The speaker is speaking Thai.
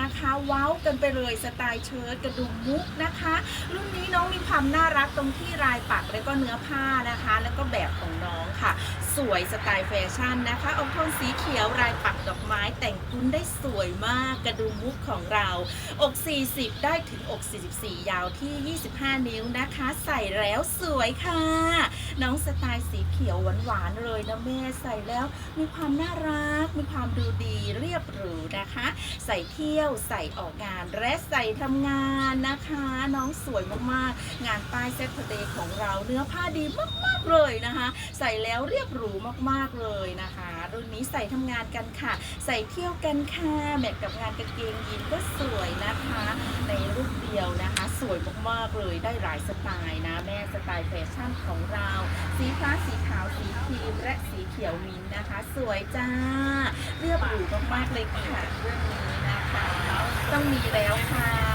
นะคะว้าวกันไปเลยสไตล์เชิ้ตกระดุมมุกนะคะ รุ่นนี้น้องมีความน่ารักตรงที่ลายปักแล้วก็เนื้อผ้านะคะ แล้วก็แบบของน้องค่ะ สวยสไตล์แฟชั่นนะคะออกโทนสีเขียวลายปักดอกไม้แต่งคุ้นได้สวยมากกระดุมมุกของเรา อก 40 ได้ถึงอก 44 ยาวที่ 25 นิ้วนะคะ ใส่แล้วสวยค่ะ น้องสไตล์สีเขียวหวานๆเลยนะแม่ใส่แล้ว มีความน่ารัก มีความดูดีเรียบหรูนะคะ ใส่เที่ยวใส่ออกงานและใส่ทำงานนะคะ น้องสวยมากๆ งานป้ายเซตเดย์ของเราเนื้อผ้าดีมากๆเลยนะคะ ใส่แล้วเรียบหรูมากๆเลยนะคะรุ่นนี้ใส่ทำงานกันค่ะ ใส่เที่ยวกันค่ะแมทกับงานกางเกงยีนก็สวยนะคะ ในรูปเดียวนะคะ สวยมากๆเลยได้หลายสไตล์นะ แม่สไตล์แฟชั่นของเรา สีฟ้าสีขาวสีครีมและสีเขียวมินนะคะ สวยจ้าเรียบหรูมากๆเลยค่ะเรื่องนี้นะคะต้องมีแล้วค่ะ